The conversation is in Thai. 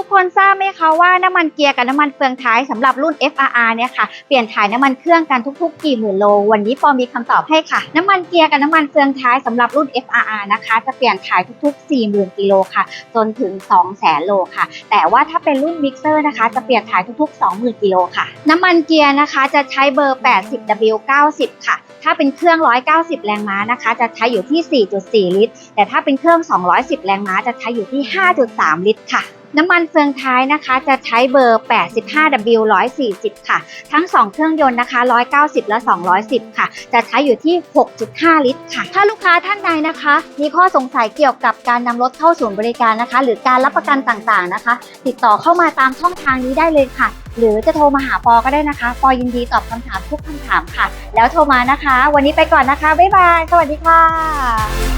ุกคนทราบไหมคะว่าน้ำมันเกียร์กับน้ำมันเฟืองท้ายสำหรับรุ่น FRR เนี่ยค่ะเปลี่ยนถ่ายน้ำมันเครื่องกันทุกๆกี่หมื่นโล วันนี้ปอมีคำตอบให้ค่ะ น้ำมันเกียร์กับน้ำมันเฟืองท้ายสำหรับรุ่น FRR นะคะ จะเปลี่ยนถ่ายทุกๆ 40,000กิโลค่ะ จนถึง 200,000โลค่ะ แต่ว่าถ้าเป็นรุ่นมิกเซอร์นะคะ จะเปลี่ยนถ่ายทุกๆ 20,000กิโลค่ะ น้ำมันเกียร์นะคะจะใช้เบอร์ 80W90 ค่ะ ถ้าเป็นเครื่อง 190 แรงม้านะคะ จะใช้อยู่ที่ 4.4 ลิตร แต่ถ้าเป็นเครื่อง 210 แรงม้าจะใช้อยู่ที่ 5.3 ลิตรค่ะ น้ำมันเฟืองท้ายนะคะจะใช้เบอร์ 85W140 ค่ะ ทั้ง 2 เครื่องยนต์นะคะ 190 และ 210 ค่ะ จะใช้อยู่ที่ 6.5 ลิตรค่ะ ถ้าลูกค้าท่านใดนะคะ มีข้อสงสัยเกี่ยวกับการนำรถเข้าศูนย์บริการนะคะ หรือการรับประกันต่างๆนะคะ ติดต่อเข้ามาตามช่องทางนี้ได้เลยค่ะ หรือจะโทรมาหาปอก็ได้นะคะ ปอยินดีตอบคำถามทุกคำถามค่ะ แล้วโทรมานะคะ วันนี้ไปก่อนนะคะ บ๊ายบาย สวัสดีค่ะ